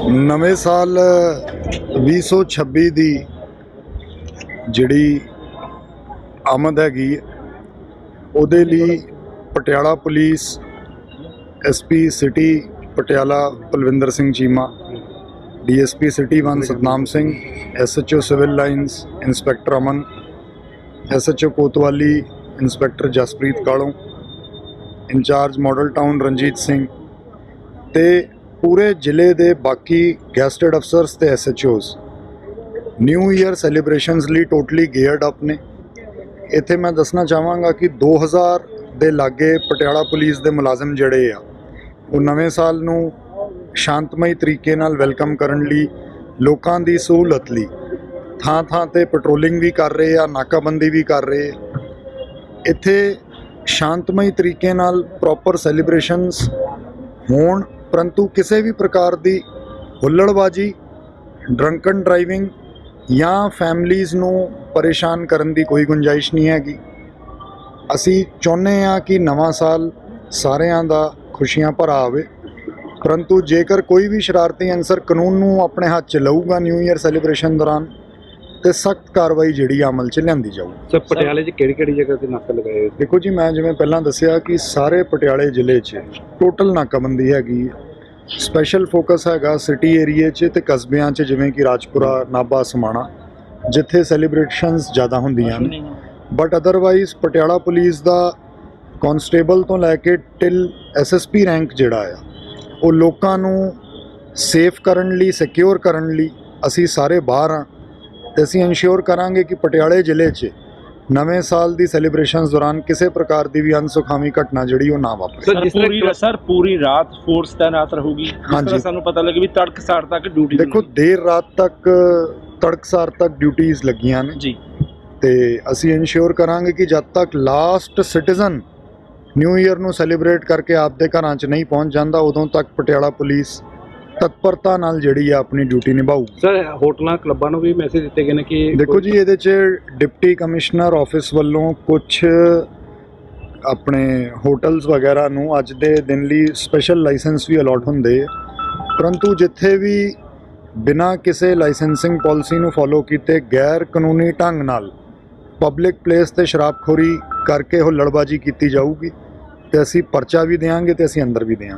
ਨਵੇਂ ਸਾਲ 2026 ਦੀ ਜਿਹੜੀ ਆਮਦ ਹੈਗੀ, ਉਹਦੇ ਲਈ Patiala police SP city, Patiala Palwinder Singh Cheema DSP city 1 Satnam Singh SHO civil lines inspector Aman SHO Kotwali inspector Jaspreet Kalon, incharge model town Ranjit Singh ਤੇ ਪੂਰੇ ਜ਼ਿਲ੍ਹੇ ਦੇ ਬਾਕੀ ਗੈਸਟਡ ਅਫਸਰਸ ਤੇ ਐਸਐਚਓਸ ਨਿਊ ਈਅਰ ਸੈਲੀਬ੍ਰੇਸ਼ਨਸ ਲਈ totally geared up ਨੇ। ਇੱਥੇ ਮੈਂ ਦੱਸਣਾ ਚਾਹਾਂਗਾ ਕਿ 2000 ਦੇ ਲਾਗੇ ਪਟਿਆਲਾ ਪੁਲਿਸ ਦੇ ਮੁਲਾਜ਼ਮ ਜਿਹੜੇ ਆ, ਉਹ ਨਵੇਂ ਸਾਲ ਨੂੰ ਸ਼ਾਂਤਮਈ ਤਰੀਕੇ ਨਾਲ ਵੈਲਕਮ ਕਰਨ ਲਈ, ਲੋਕਾਂ ਦੀ ਸਹੂਲਤ ਲਈ ਥਾਂ ਥਾਂ ਤੇ ਪੈਟਰੋਲਿੰਗ ਵੀ ਕਰ ਰਹੇ ਆ, ਨਾਕਾਬੰਦੀ ਵੀ ਕਰ ਰਹੇ ਆ। ਇੱਥੇ ਸ਼ਾਂਤਮਈ ਤਰੀਕੇ ਨਾਲ ਪ੍ਰੋਪਰ ਸੈਲੀਬ੍ਰੇਸ਼ਨਸ ਹੋਣ ਪਰੰਤੂ ਕਿਸੇ ਵੀ ਪ੍ਰਕਾਰ ਦੀ ਹੁੱਲੜਬਾਜੀ ਡਰੰਕਨ ਡਰਾਈਵਿੰਗ ਜਾਂ ਫੈਮਲੀਆਂ ਨੂੰ ਪਰੇਸ਼ਾਨ ਕਰਨ ਦੀ ਕੋਈ ਗੁੰਜਾਇਸ਼ ਨਹੀਂ ਹੈਗੀ। ਅਸੀਂ ਚਾਹੁੰਦੇ ਹਾਂ ਕਿ ਨਵਾਂ ਸਾਲ ਸਾਰਿਆਂ ਦਾ ਖੁਸ਼ੀਆਂ ਭਰਾ ਆਵੇ। ਪਰੰਤੂ ਜੇਕਰ ਕੋਈ ਵੀ ਸ਼ਰਾਰਤੀ ਅਨਸਰ ਕਾਨੂੰਨ ਨੂੰ ਆਪਣੇ ਹੱਥ 'ਚ ਲਊਗਾ ਨਿਊ ਈਅਰ ਸੈਲੀਬ੍ਰੇਸ਼ਨ ਦੌਰਾਨ ਤੇ ਸਖਤ ਕਾਰਵਾਈ ਜਿਹੜੀ ਆ ਅਮਲ 'ਚ ਲਿਆਂਦੀ ਜਾਊ ਸਰ ਪਟਿਆਲੇ 'ਚ ਕਿਹੜੀ ਕਿਹੜੀ ਜਗ੍ਹਾ ਤੇ ਨਾਕਾ ਲਗਾਏ ਹੋਏ? ਦੇਖੋ ਜੀ ਮੈਂ ਜਿਵੇਂ ਪਹਿਲਾਂ ਦੱਸਿਆ ਕਿ ਸਾਰੇ ਪਟਿਆਲੇ ਜ਼ਿਲ੍ਹੇ 'ਚ ਟੋਟਲ ਨਾਕਾਬੰਦੀ ਹੈਗੀ ਸਪੈਸ਼ਲ ਫੋਕਸ ਹੈਗਾ ਸਿਟੀ ਏਰੀਏ 'ਚ ਤੇ ਕਸਬਿਆਂ 'ਚ ਜਿਵੇਂ ਕਿ ਰਾਜਪੁਰਾ ਨਾਭਾ ਸਮਾਣਾ ਜਿੱਥੇ ਸੈਲੀਬ੍ਰੇਸ਼ਨਸ ਜ਼ਿਆਦਾ ਹੁੰਦੀਆਂ ਨੇ। ਬਟ ਅਦਰਵਾਈਜ਼ ਪਟਿਆਲਾ ਪੁਲਿਸ ਦਾ ਕਨਸਟੇਬਲ ਤੋਂ ਲੈ ਕੇ ਟਿਲ ਐਸਐਸਪੀ ਰੈਂਕ ਜਿਹੜਾ ਆ ਉਹ ਲੋਕਾਂ ਨੂੰ ਸੇਫ ਕਰਨ ਲਈ ਸਿਕਿਉਰ ਕਰਨ ਲਈ ਅਸੀਂ ਸਾਰੇ ਬਾਹਰ ਆ। ਤੇ ਅਸੀਂ ਇਨਸ਼ੋਰ ਕਰਾਂਗੇ ਕਿ ਪਟਿਆਲੇ ਜ਼ਿਲ੍ਹੇ 'ਚ ਨਵੇਂ ਸਾਲ ਦੀ ਸੈਲੀਬ੍ਰੇਸ਼ਨਸ ਦੌਰਾਨ ਕਿਸੇ ਪ੍ਰਕਾਰ ਦੀ ਵੀ ਅਨਸੁਖਾਵੀ ਘਟਨਾ ਜਿਹੜੀ ਉਹ ਨਾ ਵਾਪਰੇ। ਸਰ ਜਿਸ ਪੂਰੀ ਤਰ੍ਹਾਂ ਸਰ ਪੂਰੀ ਰਾਤ ਫੋਰਸ ਤਾਇਨਾਤ ਰਹੂਗੀ। ਜਿਸ ਹਾਂਜੀ। ਸਾਨੂੰ ਪਤਾ ਲੱਗੇ ਵੀ ਤੜਕਸਾਰ ਤੱਕ ਡਿਊਟੀ ਦੇਖੋ ਦੇਰ ਰਾਤ ਤੱਕ ਤੜਕਸਾਰ ਤੱਕ ਡਿਊਟੀਆਂ ਲੱਗੀਆਂ ਨੇ। ਜੀ। ਤੇ ਅਸੀਂ ਇਨਸ਼ੋਰ ਕਰਾਂਗੇ ਕਿ ਜਦ ਤੱਕ ਲਾਸਟ ਸਿਟੀਜ਼ਨ ਨਿਊ ਈਅਰ ਨੂੰ ਸੈਲੀਬ੍ਰੇਟ ਕਰਕੇ ਆਪਦੇ ਘਰਾਂ 'ਚ ਨਹੀਂ ਪਹੁੰਚ ਜਾਂਦਾ ਉਦੋਂ ਤੱਕ ਪਟਿਆਲਾ ਪੁਲਿਸ ਤਤਪਰਤਾ ਨਾਲ ਜਿਹੜੀ ਆ ਆਪਣੀ ਡਿਊਟੀ ਨਿਭਾਊਗੀ। ਸਰ ਹੋਟਲਾਂ ਕਲੱਬਾਂ ਨੂੰ ਵੀ ਮੈਸੇਜ ਦਿੱਤੇ ਗਏ ਨੇ ਕਿ ਦੇਖੋ ਜੀ ਇਹਦੇ 'ਚ ਡਿਪਟੀ ਕਮਿਸ਼ਨਰ ਆਫਿਸ ਵੱਲੋਂ ਕੁਝ ਆਪਣੇ ਹੋਟਲਸ ਵਗੈਰਾ ਨੂੰ ਅੱਜ ਦੇ ਦਿਨ ਲਈ ਸਪੈਸ਼ਲ ਲਾਇਸੈਂਸ ਵੀ ਅਲਾਟ ਹੁੰਦੇ ਪਰੰਤੂ ਜਿੱਥੇ ਵੀ ਬਿਨਾਂ ਕਿਸੇ ਲਾਇਸੈਂਸਿੰਗ ਪਾਲਿਸੀ ਨੂੰ ਫੋਲੋ ਕੀਤੇ ਗੈਰ ਕਾਨੂੰਨੀ ਢੰਗ ਨਾਲ ਪਬਲਿਕ ਪਲੇਸ ਤੇ ਸ਼ਰਾਬਖੋਰੀ ਕਰਕੇ ਹੁੱਲੜਬਾਜੀ ਕੀਤੀ ਜਾਊਗੀ ਤੇ ਅਸੀਂ ਪਰਚਾ ਵੀ ਦੇਵਾਂਗੇ ਤੇ ਅਸੀਂ ਅੰਦਰ ਵੀ ਦੇਵਾਂਗੇ